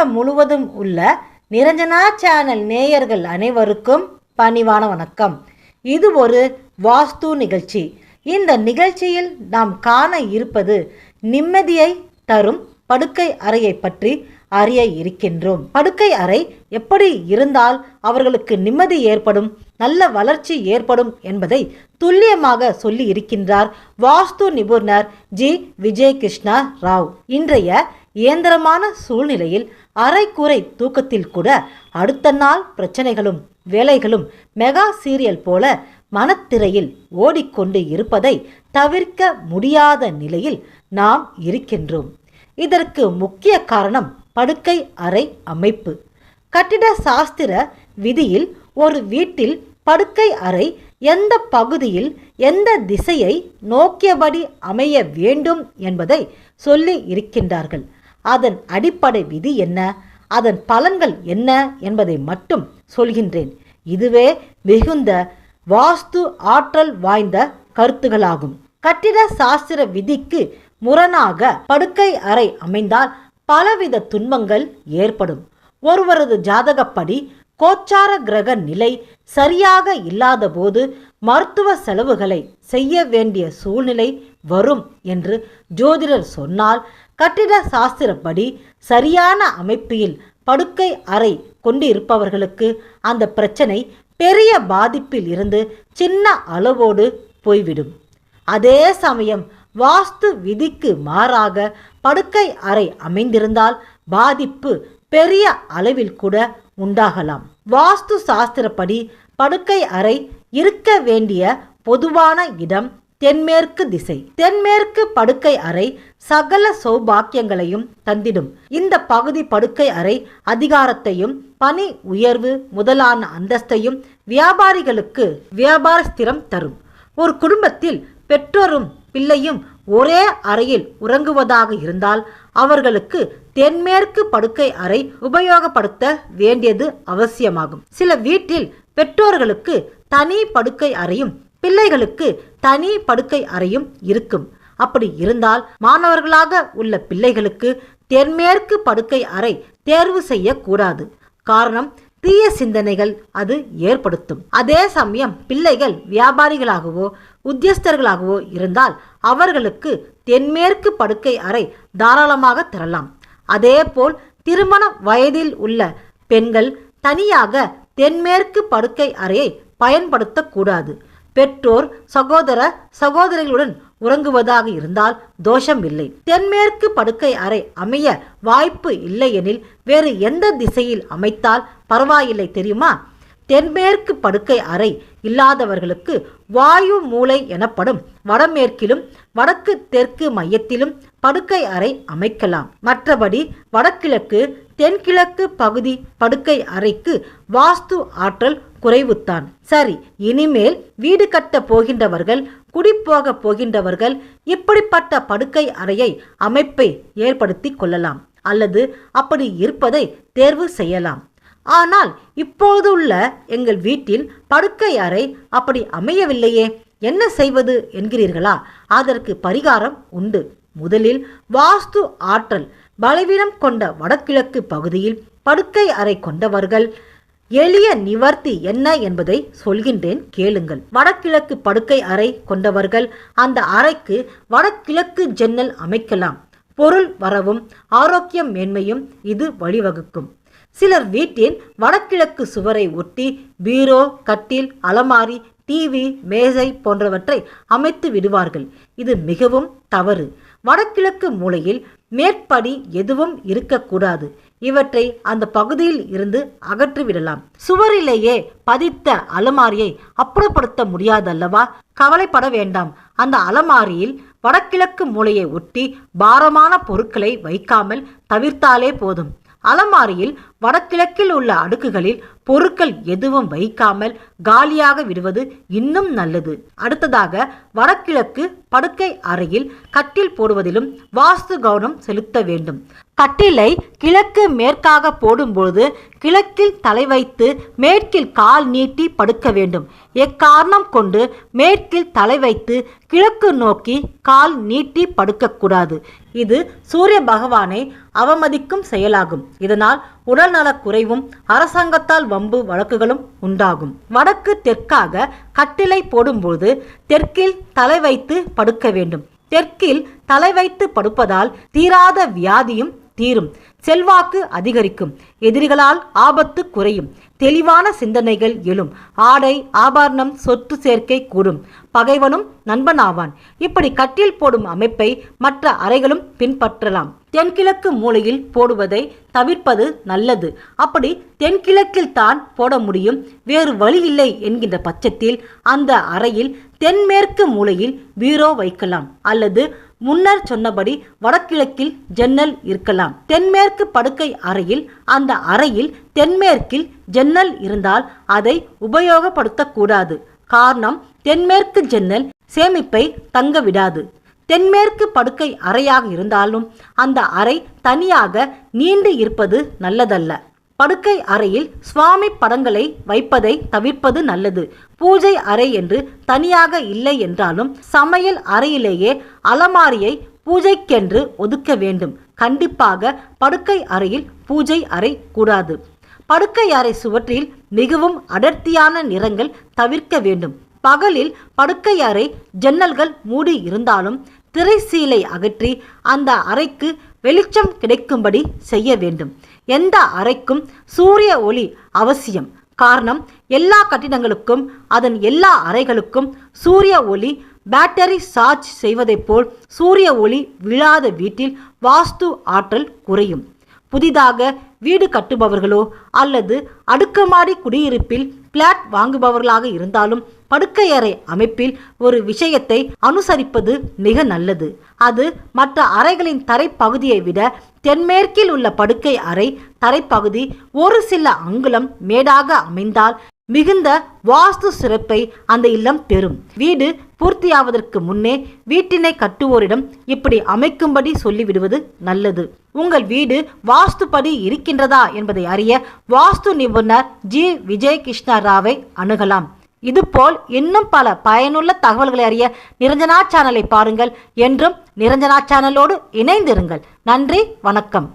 உலகம் முழுவதும் உள்ள நிரஞ்சனா சேனல் நேயர்கள் அனைவருக்கும் பணிவான வணக்கம். இது ஒரு வாஸ்து நிகழ்ச்சி. இந்த நிகழ்ச்சியில் நாம் காண இருப்பது நிம்மதியை தரும் படுக்கை அறையை பற்றி அறிய இருக்கின்றோம். படுக்கை அறை எப்படி இருந்தால் அவர்களுக்கு நிம்மதி ஏற்படும் நல்ல வளர்ச்சி ஏற்படும் என்பதை துல்லியமாக சொல்லி இருக்கின்றார் வாஸ்து நிபுணர் ஜி. விஜயகிருஷ்ணா ராவ். இன்றைய இயந்திரமான சூழ்நிலையில் அரைக்குறை தூக்கத்தில் கூட அடுத்த நாள் பிரச்சனைகளும் வேலைகளும் மெகா சீரியல் போல மனத்திரையில் ஓடிக்கொண்டு இருப்பதை தவிர்க்க முடியாத நிலையில் நாம் இருக்கின்றோம். இதற்கு முக்கிய காரணம் படுக்கை அறை அமைப்பு. கட்டிட சாஸ்திர விதியில் ஒரு வீட்டில் படுக்கை அறை எந்த பகுதியில் எந்த திசையை நோக்கியபடி அமைய வேண்டும் என்பதை சொல்லி இருக்கின்றார்கள். அதன் அடிப்படை விதி என்ன? அதன் பலன்கள் என்ன என்பதை மட்டும் சொல்கின்றேன். இதுவே மிகுந்த வாஸ்து ஆற்றல் வாய்ந்த கருத்துகளாகும். கட்டிட சாஸ்திர விதிக்கு முரணாக படுக்கை அறை அமைந்தால் பலவித துன்பங்கள் ஏற்படும். ஒருவரது ஜாதகப்படி கோச்சார கிரக நிலை சரியாக இல்லாதபோது மருத்துவ செலவுகளை செய்ய வேண்டிய சூழ்நிலை வரும் என்று ஜோதிடர் சொன்னால் கட்டிட சாஸ்திரப்படி சரியான அமைப்பில் படுக்கை அறை கொண்டிருப்பவர்களுக்கு அந்த பிரச்சனை பெரிய பாதிப்பில் இருந்து சின்ன அளவோடு போய்விடும். அதே சமயம் வாஸ்து விதிக்கு மாறாக படுக்கை அறை அமைந்திருந்தால் பாதிப்பு பெரிய அளவில் கூட உண்டாகலாம். வாஸ்து சாஸ்திரப்படி படுக்கை அறை இருக்க வேண்டிய பொதுவான இடம் தென்மேற்கு திசை. தென்மேற்கு படுக்கை அறை சகல சௌபாக்கியங்களையும் தந்திடும். இந்த பகுதி படுக்கை அறை அதிகாரத்தையும் பணி உயர்வு முதலான அந்தஸ்தையும் வியாபாரிகளுக்கு வியாபார ஸ்திரம் தரும். ஒரு குடும்பத்தில் பெற்றோரும் பிள்ளையும் ஒரே அறையில் உறங்குவதாக இருந்தால் அவர்களுக்கு தென்மேற்கு படுக்கை அறை உபயோகப்படுத்த வேண்டியது அவசியமாகும். சில வீட்டில் பெற்றோர்களுக்கு தனி படுக்கை அறையும் பிள்ளைகளுக்கு தனி படுக்கை அறையும் இருக்கும். அப்படி இருந்தால் மாணவர்களாக உள்ள பிள்ளைகளுக்கு தென்மேற்கு படுக்கை அறை தேர்வு செய்யக்கூடாது. காரணம் தீய சிந்தனைகள் அது ஏற்படுத்தும். அதே சமயம் பிள்ளைகள் வியாபாரிகளாகவோ உத்தியஸ்தர்களாகவோ இருந்தால் அவர்களுக்கு தென்மேற்கு படுக்கை அறை தாராளமாக தரலாம். அதேபோல் திருமண வயதில் உள்ள பெண்கள் தனியாக தென்மேற்கு படுக்கை அறையை பயன்படுத்தக்கூடாது. பெற்றோர் சகோதர சகோதரிகளுடன் உறங்குவதாக இருந்தால் தோஷம் இல்லை. தென்மேற்கு படுக்கை அறை அமைய வாய்ப்பு இல்லையெனில் வேறு எந்த திசையில் அமைத்தால் பரவாயில்லை தெரியுமா? தென்மேற்கு படுக்கை அறை இல்லாதவர்களுக்கு வாயு மூலை எனப்படும் வடமேற்கிலும் வடக்கு தெற்கு மையத்திலும் படுக்கை அறை அமைக்கலாம். மற்றபடி வடகிழக்கு தென்கிழக்கு பகுதி படுக்கை அறைக்கு வாஸ்து ஆற்றல் குறைவுத்தான். சரி இனிமேல் வீடு கட்ட போகின்றவர்கள் குடிப்போக போகின்றவர்கள் இப்படிப்பட்ட படுக்கை அறையை அமைப்பை ஏற்படுத்தி கொள்ளலாம் அல்லது அப்படி இருப்பதை தேர்வு செய்யலாம். ஆனால் இப்போதுள்ள எங்கள் வீட்டில் படுக்கை அறை அப்படி அமையவில்லையே என்ன செய்வது என்கிறீர்களா? அதற்கு பரிகாரம் உண்டு. முதலில் வாஸ்து ஆற்றல் பலவீனம் கொண்ட வடகிழக்கு பகுதியில் படுக்கை அறை கொண்டவர்கள் எளிய நிவர்த்தி என்ன என்பதை சொல்கின்றேன் கேளுங்கள். வடகிழக்கு படுக்கை அறை கொண்டவர்கள் அந்த அறைக்கு வடகிழக்கு ஜன்னல் அமைக்கலாம். பொருள் வரவும் ஆரோக்கியம் மேன்மையும் இது வழிவகுக்கும். சிலர் வீட்டின் வடகிழக்கு சுவரை ஒட்டி பீரோ கட்டில் அலமாரி டிவி மேசை போன்றவற்றை அமைத்து விடுவார்கள். இது மிகவும் தவறு. வடகிழக்கு மூலையில் மேற்படி எதுவும் இருக்கக்கூடாது. இவற்றை அந்த பகுதியில் இருந்து அகற்றிவிடலாம். சுவரிலேயே பதித்த அலமாரியை அப்புறப்படுத்த முடியாதல்லவா? கவலைப்பட வேண்டாம். அந்த அலமாரியில் வடகிழக்கு மூலையை ஒட்டி பாரமான பொருட்களை வைக்காமல் தவிர்த்தாலே போதும். அலமாரியில் வடகிழக்கில் உள்ள அடுக்குகளில் பொருட்கள் எதுவும் வைக்காமல் காலியாக விடுவது இன்னும் நல்லது. அடுத்ததாக வடகிழக்கு படுக்கை அறையில் கட்டில் போடுவதிலும் வாஸ்து கவனம் செலுத்த வேண்டும். கட்டிலை கிழக்கு மேற்காக போடும்பொழுது கிழக்கில் தலை வைத்து மேற்கில் கால் நீட்டி படுக்க வேண்டும். எக்காரணம் கொண்டு மேற்கில் தலை வைத்து கிழக்கு நோக்கி கால் நீட்டி படுக்கக்கூடாது. இது சூரிய பகவானை அவமதிக்கும் செயலாகும். இதனால் உடல்நலக் குறைவும் அரசாங்கத்தால் வம்பு வழக்குகளும் உண்டாகும். வடக்கு தெற்காக கட்டிலை போடும்போது தெற்கில் தலை வைத்து படுக்க வேண்டும். தெற்கில் தலை வைத்து படுப்பதால் தீராத வியாதியும் தீரும். செல்வாக்கு அதிகரிக்கும். எதிரிகளால் ஆபத்து குறையும். தெளிவான சிந்தனைகள் எழும். ஆடை ஆபரணம் சொத்து சேர்க்கை கூடும். பகைவனும் நண்பனாவான். இப்படி கட்டில் போடும் அமைப்பை மற்ற அறைகளும் பின்பற்றலாம். தென்கிழக்கு மூலையில் போடுவதை தவிர்ப்பது நல்லது. அப்படி தென்கிழக்கில் தான் போட முடியும். வேறு வழி இல்லை என்கின்ற பட்சத்தில் அந்த அறையில் தென்மேற்கு மூலையில் பீரோ வைக்கலாம். அல்லது முன்னர் சொன்னபடி வடகிழக்கில் ஜன்னல் இருக்கலாம். தென்மேற்கு படுக்கை அறையில் அந்த அறையில் தென்மேற்கில் ஜன்னல் இருந்தால் அதை உபயோகப்படுத்தக்கூடாது. காரணம் தென்மேற்கு ஜன்னல் சேமிப்பை தங்க விடாது தென்மேற்கு படுக்கை அறையாக இருந்தாலும் அந்த அறை தனியாக நீண்டு இருப்பது நல்லதல்ல. படுக்கை அறையில் சுவாமி படங்களை வைப்பதை தவிர்ப்பது நல்லது. பூஜை அறை என்று தனியாக இல்லை என்றாலும் சமையல் அறையிலேயே அலமாரியை பூஜைக்கென்று ஒதுக்க வேண்டும். கண்டிப்பாக படுக்கை அறையில் பூஜை அறை கூடாது. படுக்கை அறை சுவற்றில் மிகவும் அடர்த்தியான நிறங்கள் தவிர்க்க வேண்டும். பகலில் படுக்கை அறை ஜன்னல்கள் மூடி இருந்தாலும் திரைசீலை அகற்றி அந்த அறைக்கு வெளிச்சம் கிடைக்கும்படி செய்ய வேண்டும். எந்த அறைக்கும் சூரிய ஒளி அவசியம். காரணம் எல்லா கட்டிடங்களுக்கும் அதன் எல்லா அறைகளுக்கும் சூரிய ஒளி பேட்டரி சார்ஜ் செய்வதைப் போல் சூரிய ஒளி விழாத வீட்டில் வாஸ்து ஆற்றல் குறையும். புதிதாக வீடு கட்டுபவர்களோ அல்லது அடுக்குமாடி குடியிருப்பில் பிளாட் வாங்குபவர்களாக இருந்தாலும் படுக்கையறை அமைப்பில் ஒரு விஷயத்தை அனுசரிப்பது மிக நல்லது. அது மற்ற அறைகளின் தரைப்பகுதியை விட தென்மேற்கில் உள்ள படுக்கை அறை தரைப்பகுதி ஒரு சில அங்குலம் மேடாக அமைந்தால் மிகுந்த வாஸ்து சிறப்பை அந்த இல்லம் பெறும். வீடு பூர்த்தியாவதற்கு முன்னே வீட்டினை கட்டுவோரிடம் இப்படி அமைக்கும்படி சொல்லிவிடுவது நல்லது. உங்கள் வீடு வாஸ்துப்படி இருக்கின்றதா என்பதை அறிய வாஸ்து நிபுணர் ஜி. விஜய் கிருஷ்ணா ராவை அணுகலாம். இதுபோல் இன்னும் பல பயனுள்ள தகவல்களை அறிய நிரஞ்சனா சேனலை பாருங்கள். என்றும் நிரஞ்சனா சேனலோடு இணைந்திருங்கள். நன்றி வணக்கம்.